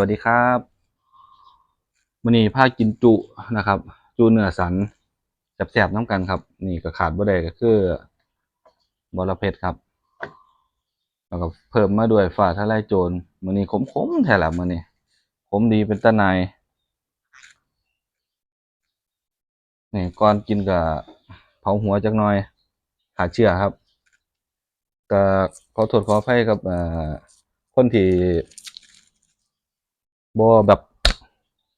วัสดีครับวันนี้ากินจุนะครับ จุเนื้อสันแสบๆน้ำกันครับ นี่ก็ขาดบ่ได้ก็คือบอระเพ็ดครับแล้วก็เพิ่มมาด้วยฝ่าทะลายโจรมื้อนี้ขมๆแท้ละมื้อนี้ขมดีเป็นตะนายนี่ก่อนกินก็เผาหัวจักหน่อยขาเชื่อครับก็ขอโทษขออภัยกับอ่อคนที่ บ่แบบ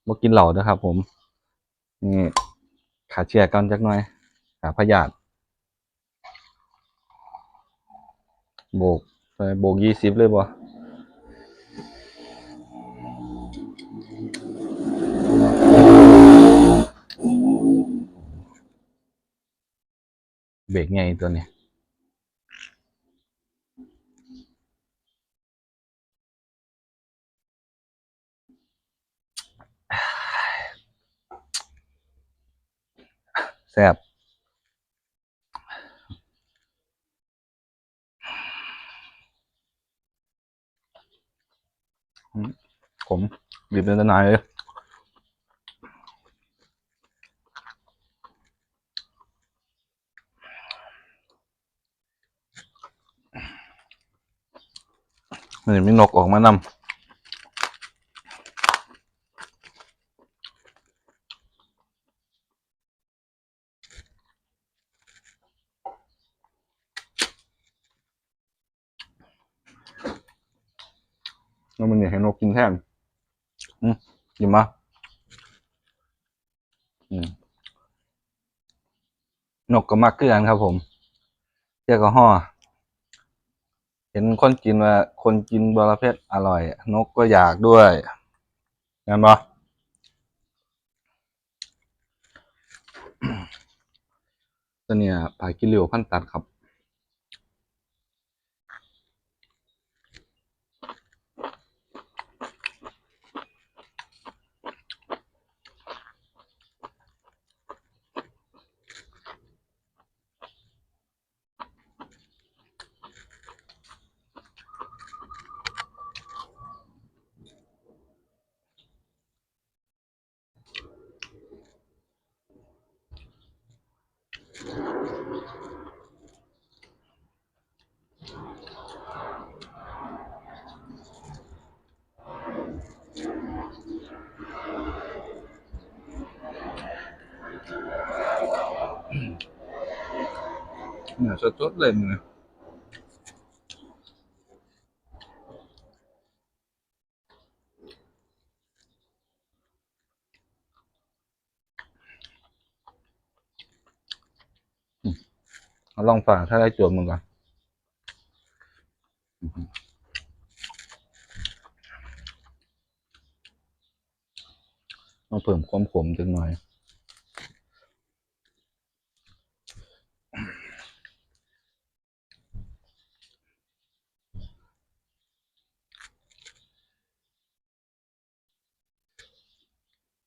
บ่กินเหล้านะครับ ผมนี่ขาเชื่อก่อนจักหน่อยขาพยาธิโบกโบกยี่สิบเลยบ่เบรกไงตัวเนี้แซ่บอืมผมบีบเป็นตะนายเลยนี่มีนกออกมานำ แล้วมันอยากให้นกกินแทนอืมหยิบมาอืมนกก็มักเกลือนครับผมเจ้าก็ห่อเห็นคนกินว่า คนกินบระเพ็ดอร่อย นกก็อยากด้วยเห็นปะตัวเนี้ยผากิริวพันตัดครับ เนี่ยสดๆเลยมึง เอาเพิ่มความขมจังหน่อย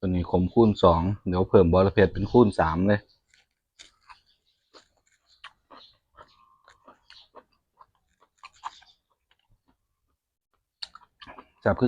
ตัวนี้ขมคูณสอง เดี๋ยวเพิ่มบอระเพ็ดเป็นคูณสามเลย จับคื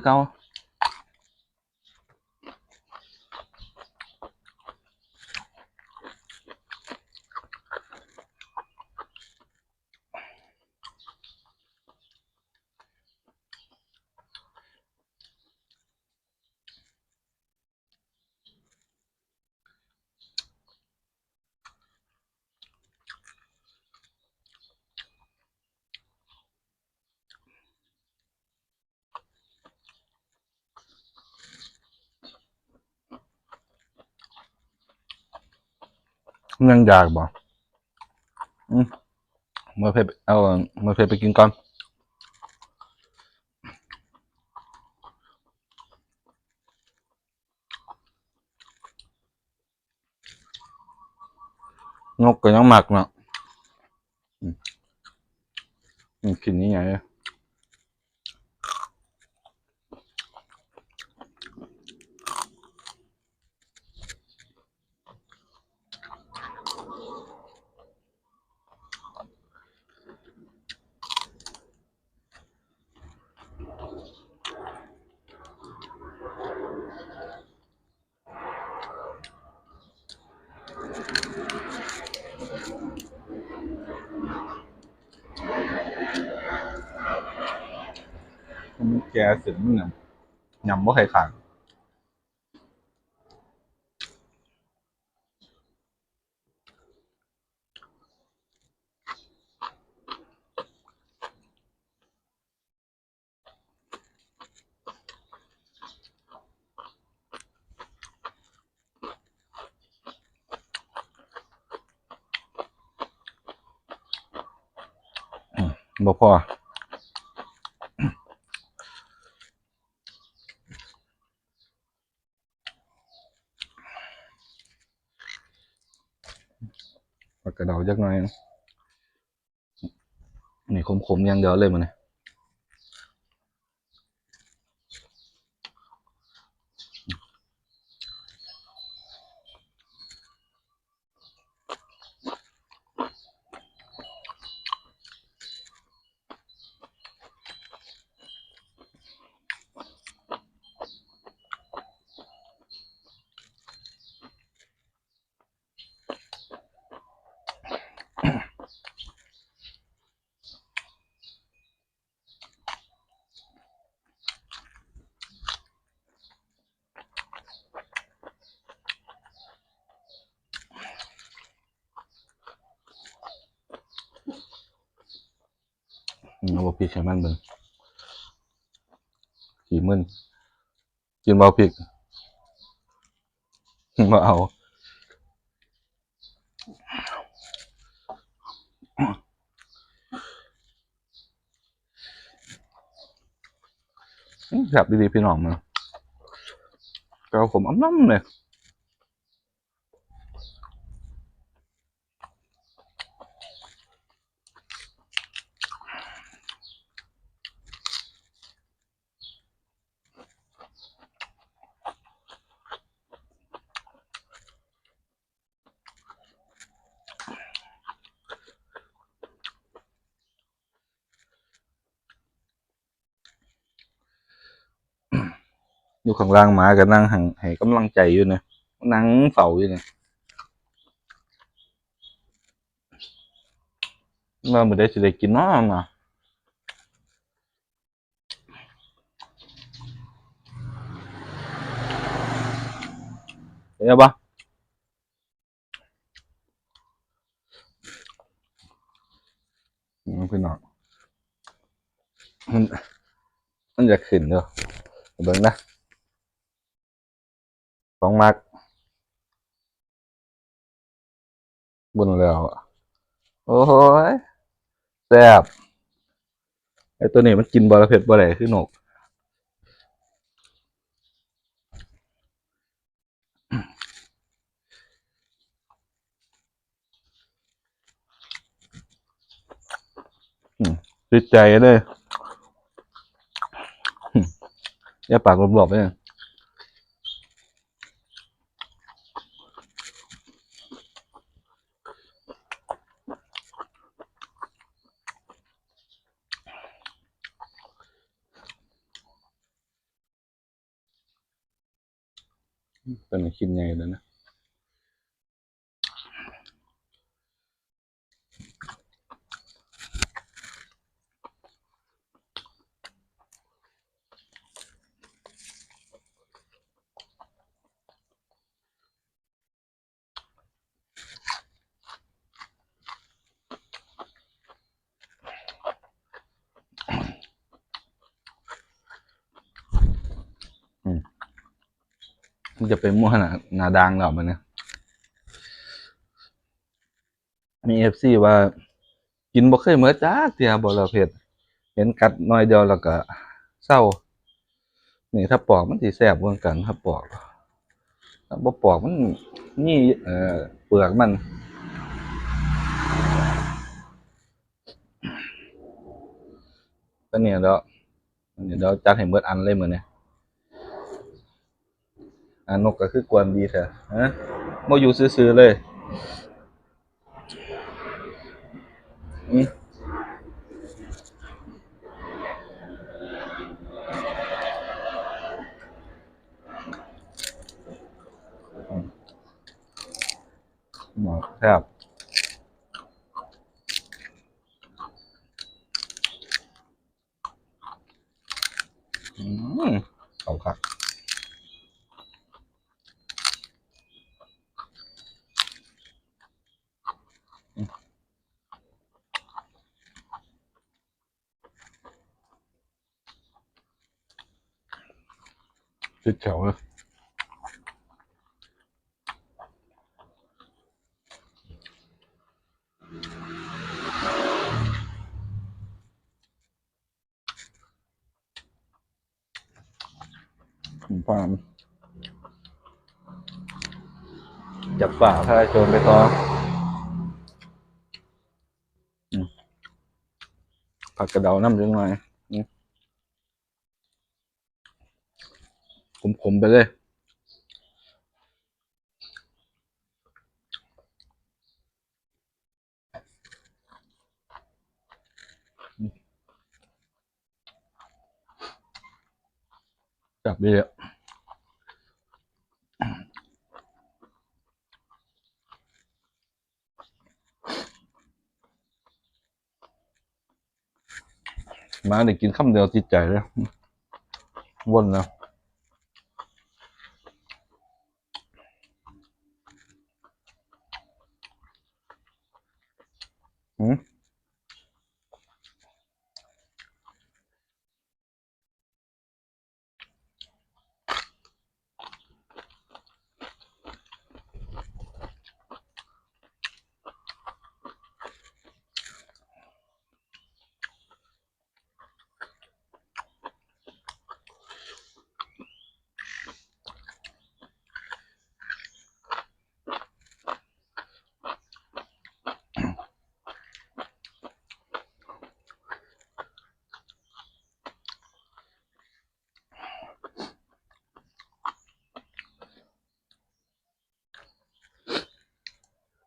ยังอยากบ่อืมเมื่อเพชรเอาเมื่อเพชรไปกินก่อนนกก็ยังหมักเนาะอืมอืมกินนี่ไง แกสร็จมันยำยำว่าใครขาดบ่พอ ปากกระเดา จักหน่อยนะนี่ขมๆอย่างเดียวเลยมันเนี่ย พริกให้มันเบิ่งขี้มึนกินเบ่พริกบ่เอาแบบดีๆพี่น้องมาก็ผมอ้ำน้ำเลย อยู่ข้างล่างหมาก็นั่งหังให้กำลังใจอยู่เนี่ยนั่งเฝ้าอยู่เนี่ยว่ามื้อใดสิได้กินเนาะมาเห็นปะอืมพี่น้องมันมันจะขึ้นเด้อเบิ่งนะ สองมักบุญแล้วโอ้โหยแซ่บไอตัวนี้มันกินบอระเพ็ดบอไหลคือนกอืมติดใจเลยอย่าปากหลบๆไปเลย ตอนนี้คิดไงแล้วนะ มันจะไปมั่วหนาหนาดังหรอมันเนี่ยมีเอฟซีว่า กินบ่เคยเมื่อจ้าเตียบ่ละเผ็ดเห็นกัดน้อยเดียวแล้วก็เศร้า นี่ถ้าปอกมันสิแสบเหมือนกันถ้าปอกถ้าบ่ปอกมันนี่เอ่อเปลือกมันก็เนี่ยแล้วเดี๋ยวเราจัดให้เบิดอันเลยมื้อนี้อ่า นกก็คือกวนดีเถอะฮะโมอยู่ซื้อๆเลยอืมหมอครับอืมเอาครับ ติดแถวเลยผมฟาร์มจับป่าพาโจรไปต่ออืมผักกระเดาน้ำจังหน่อยอืม ขมๆไปเลย จับดีอะมาเด็กกินคำเดียวติดใจเลยวนแล้วหืม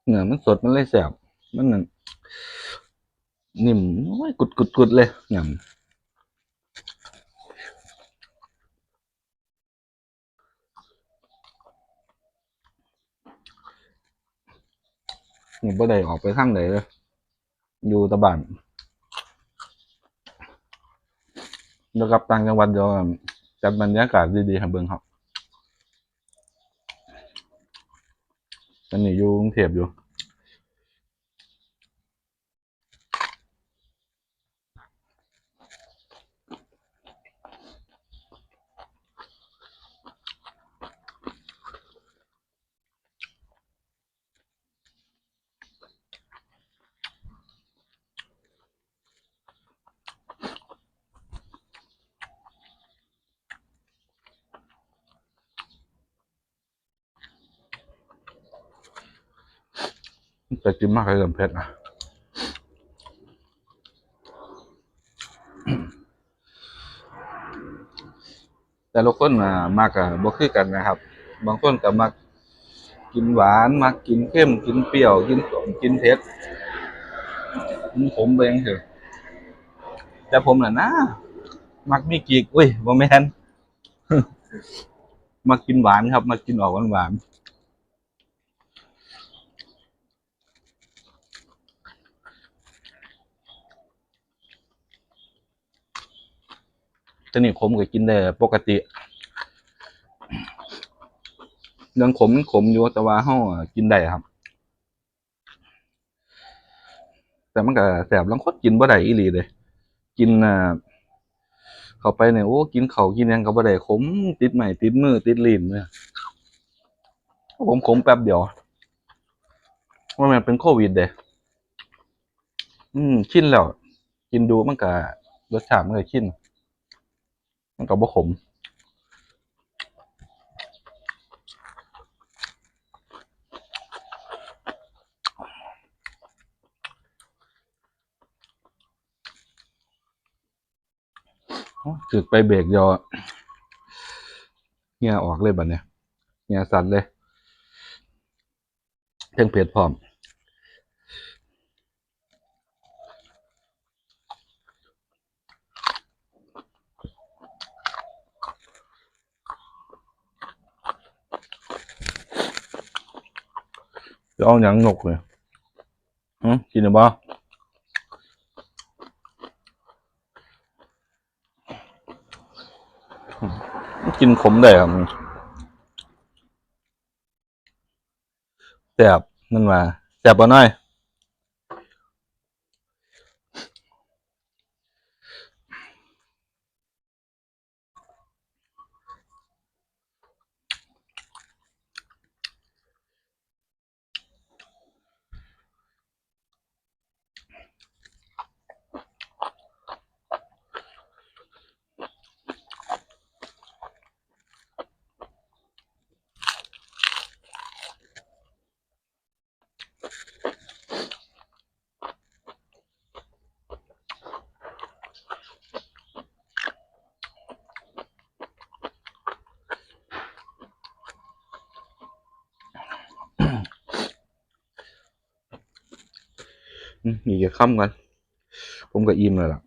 เนื้อมันสดมันเลยแสบมันนั่นนิ่มโอ้ยกุดกุดกุดเลยยำนี่บ่ได้ออกไปทางไหนเลย อยู่ตะบานแล้วกลับต่างจังหวัดเดี๋ยวจัดบรรยากาศดีๆให้เบิ่งครับ อนนี้อยู่กรุงเทพอยู่ แต่กินมากเลยกับเผ็ดนะแต่ละคนอะมากอะบ่คือกันนะครับ บางคนก็มักกินหวานมักกินเค็มกินเปรี้ยว กินสมกินเผ็ดกินขมเองเถอะแต่ผมน่ะนะมักมีกีกอุ้ยบ่แม่นมักกินหวานครับมักกินออกหวานๆ ต่นี่ขมก็กินได้ปกติเรื่องขมขมอยู่แต่ว่าเฮาอกินได้ครับ แต่มันก็แสบลังคนกินบ่ได้อีหลีเลยกินอ่าเข้าไปเนี่ยโอ้กินเขากินยังก็บ่ได้ขมติดไม้ติดมือติดลิ้นเนี่ยผมขมแป๊บเดียวว่ามันเป็นโควิดเด้อืมชินแล้ว กินดูมันก็รสชาติมันก็ชิน มันก็บ่ขมถึกไปเบรกยอเงี้ยออกเลยบัดเนี่ยเงี้ยสั่นเลยเพ่งเพจพร้อม จะเอาหยังนกเลยอืมกินหรือเปล่ากินขมได้ครับแสบนั่นว่าแสบปะน้อย อืมอีกจะค่ำกัน ผมก็อิ่มเลยล่ะ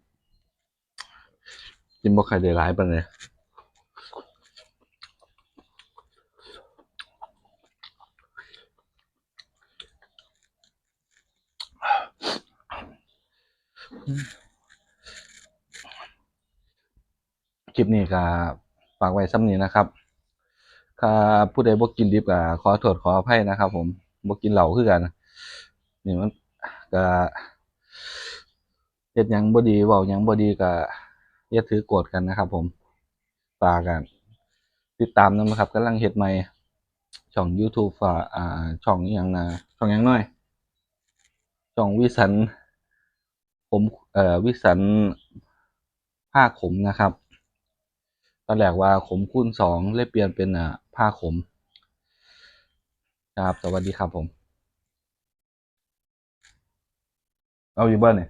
กินบ่ใครได้ร้ายปานเลยคลิปนี้ก็ฝากไว้ซ้ำนี้นะครับ ถ้าผู้ใดบ่กินดิบก็ขอโทษขออภัยนะครับ ผมบ่กินเหล้าคือกัน นี่มัน ก็เฮ็ดยังบ่ดีเว้ายังบ่ดีก็อย่าถือโกรธกันนะครับ ผมฝากกัน ติดตามนะครับกำลังเฮ็ดใหม่ช่อง YouTube ฝากอ่า ช่องอีหยังนะช่องหยังน้อย ช่องวิสัน ผมเอ่อวิสันผ้าขมนะครับตอนแรกว่าขมคูณสองเลยเปลี่ยนเป็นอ่าผ้าขมครับ สวัสดีครับผม เอ